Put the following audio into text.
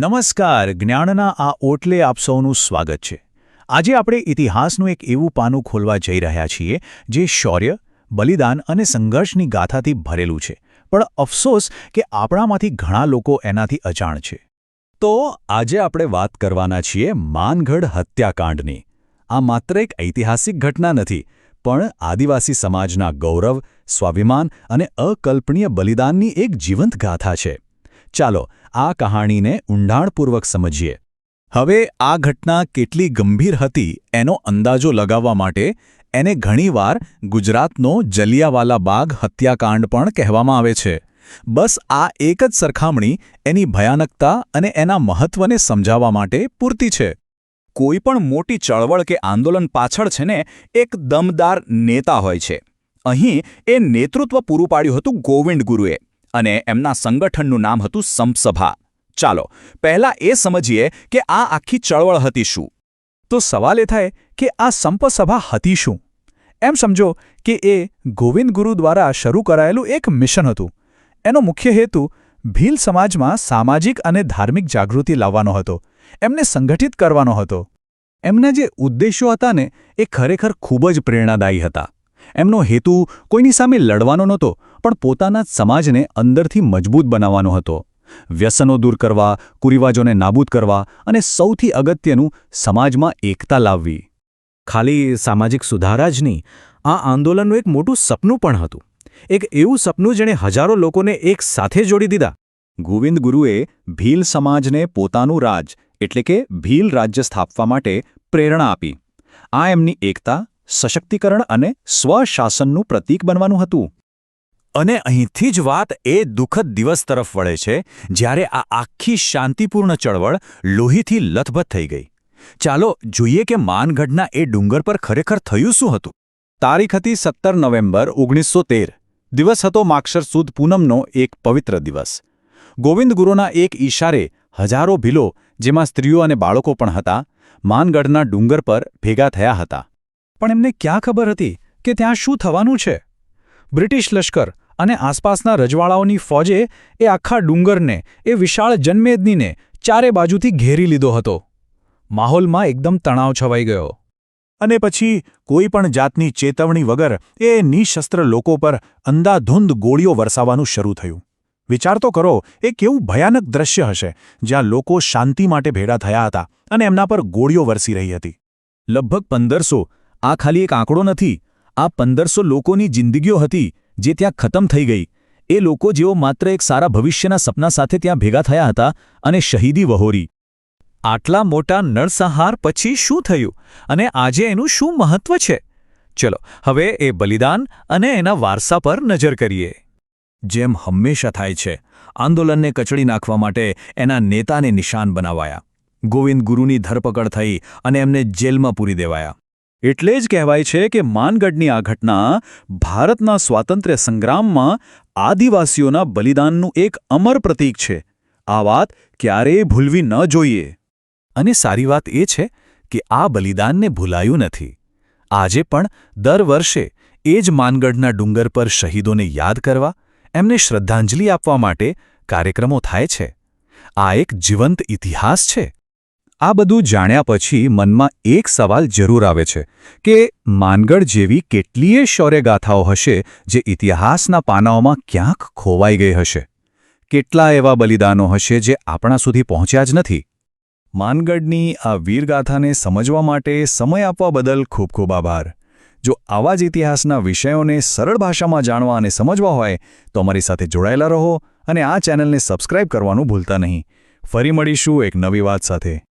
નમસ્કાર, જ્ઞાનના આ ઓટલે આપ સૌનું સ્વાગત છે. આજે આપણે ઇતિહાસનું એક એવું પાનું ખોલવા જઈ રહ્યા છીએ, જે શૌર્ય, બલિદાન અને સંઘર્ષની ગાથાથી ભરેલું છે. પણ અફસોસ કે આપણામાંથી ઘણા લોકો એનાથી અજાણ છે. તો આજે આપણે વાત કરવાના છીએ માનગઢ હત્યાકાંડની. આ માત્ર એક ઐતિહાસિક ઘટના નથી, પણ આદિવાસી સમાજના ગૌરવ, સ્વાભિમાન અને અકલ્પનીય બલિદાનની એક જીવંત ગાથા છે. ચાલો, આ કહાણીને ઊંડાણપૂર્વક સમજીએ. હવે, આ ઘટના કેટલી ગંભીર હતી એનો અંદાજો લગાવવા માટે એને ઘણીવાર ગુજરાતનો જલિયાવાલા બાગ હત્યાકાંડ પણ કહેવામાં આવે છે. બસ આ એક જ સરખામણી એની ભયાનકતા અને એના મહત્વને સમજાવવા માટે પૂરતી છે. કોઈ પણ મોટી ચળવળ કે આંદોલન પાછળ છે ને, એક દમદાર નેતા હોય છે. અહીં એ નેતૃત્વ પૂરું પાડ્યું હતું ગોવિંદ ગુરુએ. અને એમના સંગઠનનું નામ હતું સંપસભા ચાલો, પહેલા એ સમજીએ કે આ આખી ચળવળ હતી શું. તો સવાલ એ થાય કે આ સંપસભા હતી શું. એમ સમજો કે એ ગોવિંદ ગુરુ દ્વારા શરૂ કરાયેલું એક મિશન હતું. એનો મુખ્ય હેતુ ભીલ સમાજમાં સામાજિક અને ધાર્મિક જાગૃતિ લાવવાનો હતો. એમને સંગઠિત કરવાનો હતો. એમના જે ઉદ્દેશો હતા ને, એ ખરેખર ખૂબ જ પ્રેરણાદાયી હતા. એમનો હેતુ કોઈની સામે લડવાનો નહોતો પણ પોતાના સમાજને અંદરથી મજબૂત બનાવવાનો હતો. વ્યસનો દૂર કરવા, કુરિવાજોને નાબૂદ કરવા અને સૌથી અગત્યનું સમાજમાં એકતા લાવવી. ખાલી સામાજિક સુધારા જ નહીં, આ આંદોલનનું એક મોટું સપનું પણ હતું. એક એવું સપનું જેણે હજારો લોકોને એક સાથે જોડી દીધા. ગોવિંદ ગુરુએ ભીલ સમાજને પોતાનું રાજ, એટલે કે ભીલ રાજ્ય સ્થાપવા માટે પ્રેરણા આપી. આ એમની એકતા, સશક્તિકરણ અને સ્વશાસનનું પ્રતીક બનવાનું હતું. અને અહીંથી જ વાત એ દુઃખદ દિવસ તરફ વળે છે, જ્યારે આ આખી શાંતિપૂર્ણ ચળવળ લોહીથી લથબથ થઈ ગઈ. ચાલો જોઈએ કે માનગઢના એ ડુંગર પર ખરેખર થયું શું હતું. તારીખ હતી સત્તર નવેમ્બર ઓગણીસો દિવસ હતો માક્ષર સુદ પૂનમનો એક પવિત્ર દિવસ. ગોવિંદ ગુરુના એક ઈશારે હજારો ભીલો, જેમાં સ્ત્રીઓ અને બાળકો પણ હતા, માનગઢના ડુંગર પર ભેગા થયા હતા. પણ એમને ક્યાં ખબર હતી કે ત્યાં શું થવાનું છે? બ્રિટિશ લશ્કર અને આસપાસના રજવાડાઓની ફોજે એ આખા ડુંગરને, એ વિશાળ જન્મેદનીને ચારે બાજુથી ઘેરી લીધો હતો. માહોલમાં એકદમ તણાવ છવાઈ ગયો. અને પછી કોઈ પણ જાતની ચેતવણી વગર એ નિશસ્ત્ર લોકો પર અંધાધૂંધ ગોળીઓ વરસાવવાનું શરૂ થયું. વિચાર તો કરો એ કેવું ભયાનક દ્રશ્ય હશે, જ્યાં લોકો શાંતિ માટે ભેડા થયા હતા અને એમના પર ગોળીઓ વરસી રહી હતી. લગભગ પંદરસો, આ ખાલી એક આંકડો નથી આ પંદરસો લોકોની જિંદગીઓ હતી જે ત્યાં ખતમ થઈ ગઈ. એ લોકો જેઓ માત્ર એક સારા ભવિષ્યના સપના સાથે ત્યાં ભેગા થયા હતા અને શહીદી વહોરી. આટલા મોટા નરસંહાર પછી શું થયું અને આજે એનું શું મહત્વ છે? ચલો, હવે એ બલિદાન અને એના વારસા પર નજર કરીએ. જેમ હંમેશા થાય છે, આંદોલનને કચડી નાખવા માટે એના નેતાને નિશાન બનાવાયા. ગોવિંદ ગુરુની ધરપકડ થઈ અને એમને જેલમાં પૂરી દેવાયા. એટલે જ કહેવાય છે કે માનગઢની આ ઘટના ભારતના સ્વાતંત્ર્ય સંગ્રામમાં આદિવાસીઓના બલિદાનનું એક અમર પ્રતીક છે. આ વાત ક્યારેય ભૂલવી ન જોઈએ. અને સારી વાત એ છે કે આ બલિદાનને ભૂલાયું નથી. આજે પણ દર વર્ષે એ જ માનગઢના ડુંગર પર શહીદોને યાદ કરવા, એમને શ્રદ્ધાંજલિ આપવા માટે કાર્યક્રમો થાય છે. આ એક જીવંત ઇતિહાસ છે. આ બધું જાણ્યા પછી મનમાં એક સવાલ જરૂર આવે છે કે માનગઢ જેવી કેટલીય શૌર્યગાથાઓ હશે જે ઇતિહાસના પાનાઓમાં ક્યાંક ખોવાઈ ગઈ હશે? કેટલા એવા બલિદાનો હશે જે આપણા સુધી પહોંચ્યા જ નથી? માનગઢની આ વીરગાથાને સમજવા માટે સમય આપવા બદલ ખૂબ ખૂબ આભાર. જો આવા જ ઇતિહાસના વિષયોને સરળ ભાષામાં જાણવા અને સમજવા હોય, તો અમારી સાથે જોડાયેલા રહો અને આ ચેનલને સબસ્ક્રાઇબ કરવાનું ભૂલતા નહીં. ફરી મળીશું એક નવી વાત સાથે.